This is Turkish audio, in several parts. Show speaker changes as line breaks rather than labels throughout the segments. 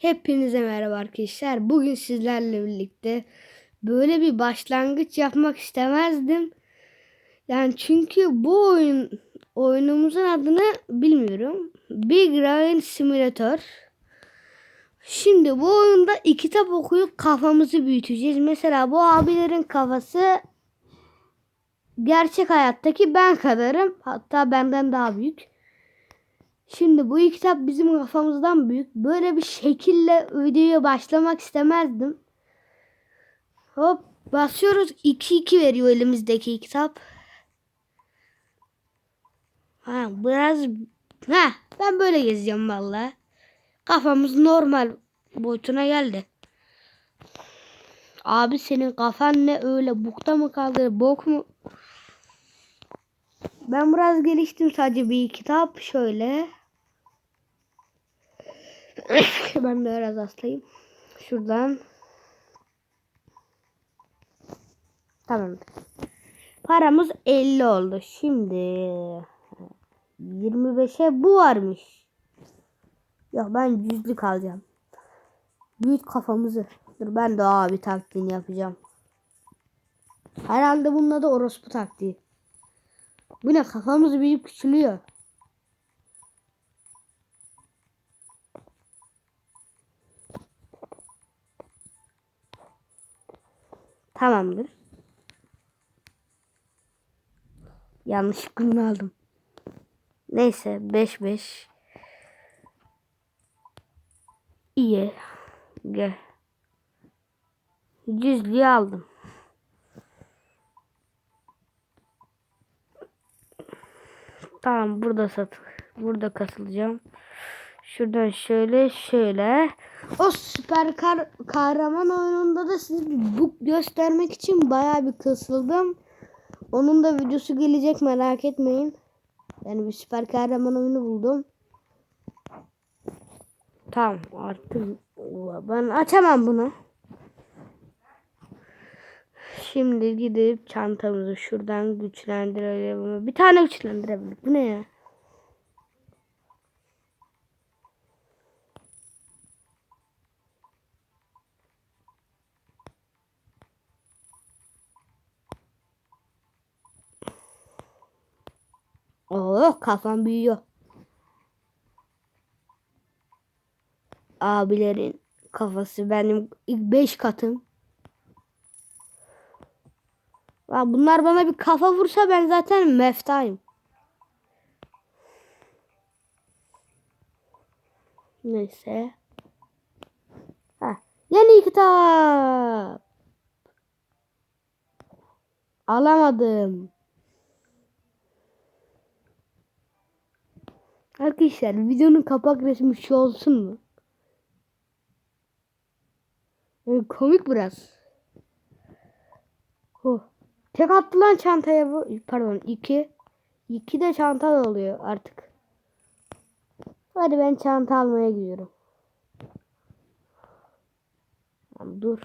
Hepinize merhaba arkadaşlar. Bugün sizlerle birlikte böyle bir başlangıç yapmak istemezdim. Yani çünkü bu oyun oyunumuzun adını bilmiyorum. Big Rain Simulator. Şimdi bu oyunda kitap okuyup kafamızı büyüteceğiz. Mesela bu abilerin kafası gerçek hayattaki ben kadarım. Hatta benden daha büyük. Şimdi bu kitap bizim kafamızdan büyük. Böyle bir şekille videoya başlamak istemezdim. Hop basıyoruz. 2-2 veriyor elimizdeki kitap. Ha biraz ha ben böyle gezeceğim valla. Kafamız normal boyutuna geldi. Abi senin kafan ne öyle bukta mı kaldı bok mu? Ben biraz geliştim sadece bir kitap şöyle. Ben biraz hastayım. Şuradan. Tamam. Paramız 50 oldu. Şimdi 25'e bu varmış. Yok ben yüzlük alacağım. Büyük kafamızı. Dur ben de abi taktiğini yapacağım. Herhalde bunun adı orospu taktiği. Bu ne kafamız büyüyüp küçülüyor. Tamamdır. Yanlışlıkla bunu aldım. Neyse 5 5. İyi. Gel. Yüzlüğü aldım. Tamam burada sat. Burada kasılacağım. Şuradan şöyle şöyle. O süper kar kahraman oyununda da size bir book göstermek için baya bir kısıldım. Onun da videosu gelecek merak etmeyin. Yani bir süper kahraman oyunu buldum. Tamam artık ben açamam bunu. Şimdi gidip çantamızı şuradan güçlendirelim. Bir tane güçlendirebildik. Bu ne ya? Oh kafam büyüyor. Abilerin kafası benim ilk 5 katım. Ya bunlar bana bir kafa vursa ben zaten meftayım. Neyse. Ha, yeni kitap. Alamadım. Arkadaşlar videonun kapak resmi şu olsun mu? Yani komik biraz. Oh. Tek attı lan çantaya bu. Pardon iki. İki de çanta da oluyor artık. Hadi ben çanta almaya gidiyorum. Tamam, dur.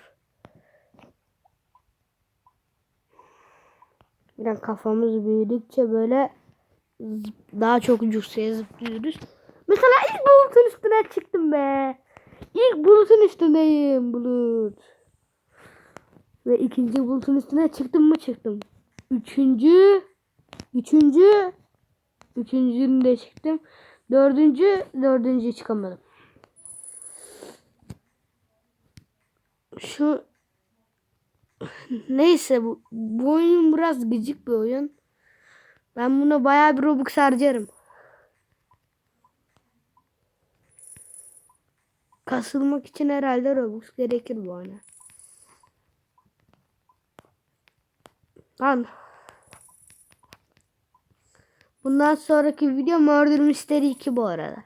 Biraz kafamız büyüdükçe böyle daha çok yükseğe zıplıyoruz. Mesela ilk bulutun üstüne çıktım be. İlk bulutun üstündeyim bulut. Ve ikinci bulutun üstüne çıktım mı çıktım. Üçüncü. Üçüncü. Üçüncünün de çıktım. Dördüncü. Dördüncü çıkamadım. Şu neyse bu, bu oyun biraz gıcık bir oyun. Ben buna bayağı bir Robux harcarım. Kasılmak için herhalde Robux gerekir bu oyuna. Lan. Bundan sonraki video Murder Mystery 2 bu arada.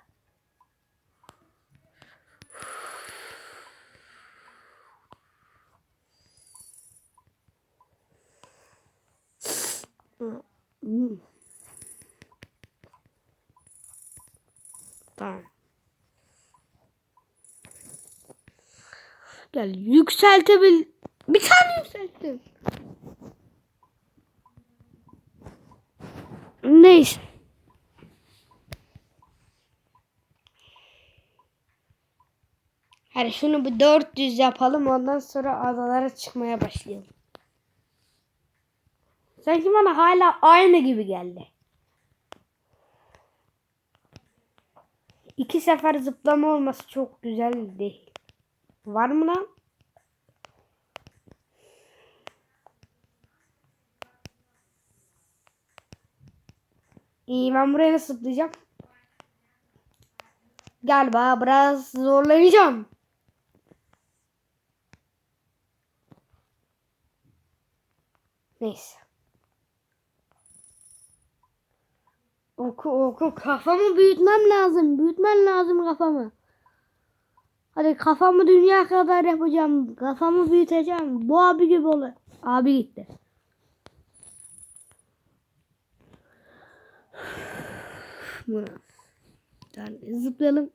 Tamam. Gel yükseltebil. Bir tane yükselttim. Neyse. Hadi şunu bir 400 yapalım ondan sonra adalara çıkmaya başlayalım. Sanki bana hala aynı gibi geldi. İki sefer zıplama olması çok güzel değil. Var mı lan? İyi ben buraya nasıl zıplayacağım? Galiba biraz zorlanacağım. Neyse. Oku oku kafamı büyütmem lazım. Büyütmem lazım kafamı. Hadi kafamı dünya kadar yapacağım. Kafamı büyüteceğim. Bu abi gibi olur. Abi gitti. Buna. Tane zıplayalım.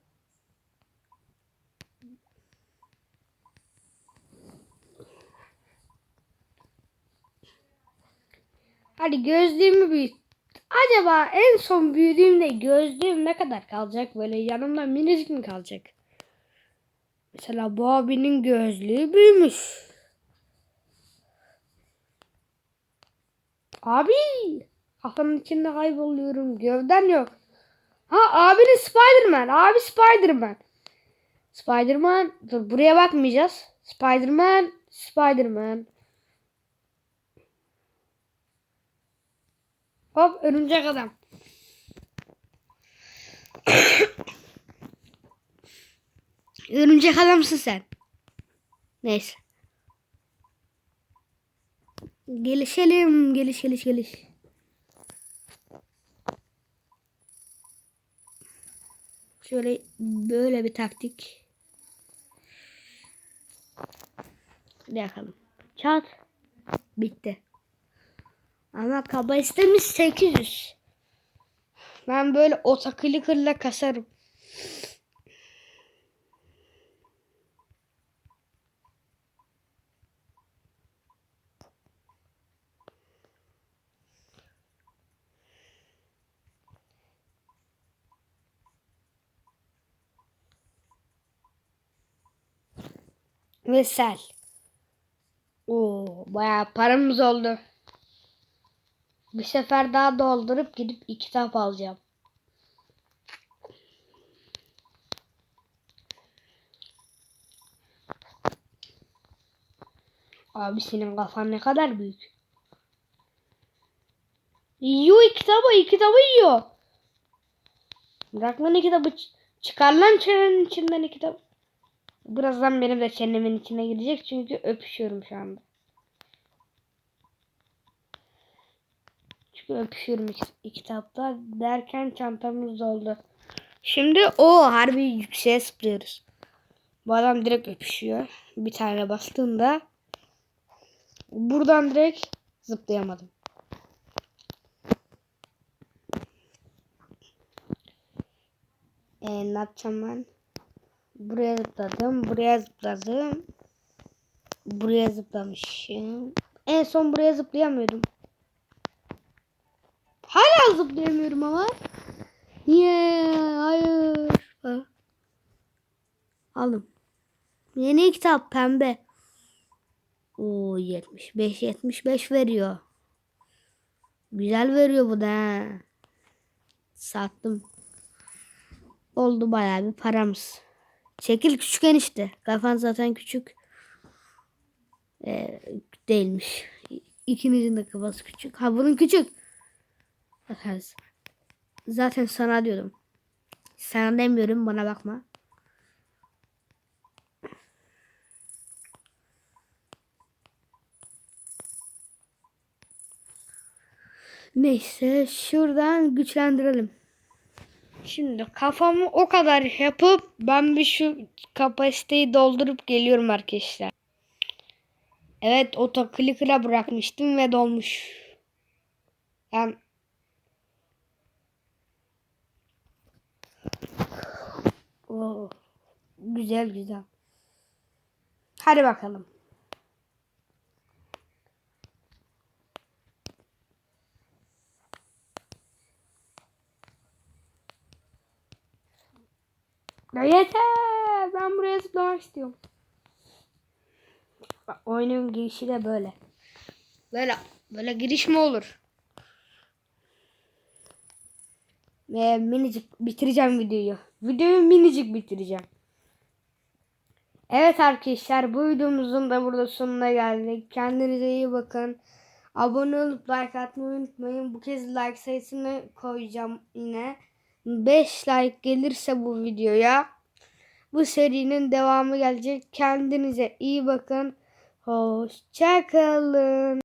Hadi gözlüğümü büyüt. Acaba en son büyüdüğümde gözlüğüm ne kadar kalacak? Böyle yanımda minicik mi kalacak? Mesela bu abinin gözlüğü büyümüş. Abi kafamın içinde kayboluyorum. Gövden yok. Ha abinin Spiderman. Abi Spiderman. Spiderman. Dur buraya bakmayacağız. Spiderman. Spiderman. Hop örümcek adam. örümcek adamsın sen. Neyse. Gelişelim. Geliş geliş geliş. Şöyle böyle bir taktik. Bakalım. Çat. Bitti. Ama kapasitemiz 800. Ben böyle otaklikırla kasarım. Ve sel. Oo, bayağı paramız oldu. Bir sefer daha doldurup gidip iki kitap alacağım. Abi senin kafan ne kadar büyük. Yiyor iki kitabı, iki kitabı yiyor. Bırak lan kitabı. Çıkar lan çenenin içinden iki kitabı. Birazdan benim de çenemin içine girecek çünkü öpüşüyorum şu anda. İki, iki kitapta derken çantamız doldu. Şimdi o harbi yükseğe zıplıyoruz. Bu adam direkt öpüşüyor. Bir tane bastığında buradan direkt zıplayamadım. Ee, ne yapacağım ben? Buraya zıpladım. Buraya zıpladım. Buraya zıplamışım. En son buraya zıplayamıyordum. Hala zıplayamıyorum ama. Niye? Hayır. Ha. Aldım. Yeni kitap pembe. Oo 75 75 veriyor. Güzel veriyor bu da. ha. Sattım. Oldu bayağı bir paramız. Şekil küçük enişte. Kafan zaten küçük. Ee, değilmiş. İkinizin de kafası küçük. Ha bunun küçük. Bakarız. Zaten sana diyordum. Sana demiyorum bana bakma. Neyse şuradan güçlendirelim. Şimdi kafamı o kadar yapıp ben bir şu kapasiteyi doldurup geliyorum arkadaşlar. Evet otoclicker'a bırakmıştım ve dolmuş. Yani Oo, güzel güzel. Hadi bakalım. Ya yeter. ben buraya zıplamak istiyorum. Bak, oyunun girişi de böyle. Böyle böyle giriş mi olur? Ve minicik bitireceğim videoyu. Videoyu minicik bitireceğim. Evet arkadaşlar bu videomuzun da burada sonuna geldik. Kendinize iyi bakın. Abone olup like atmayı unutmayın. Bu kez like sayısını koyacağım yine. 5 like gelirse bu videoya bu serinin devamı gelecek. Kendinize iyi bakın. Hoşçakalın.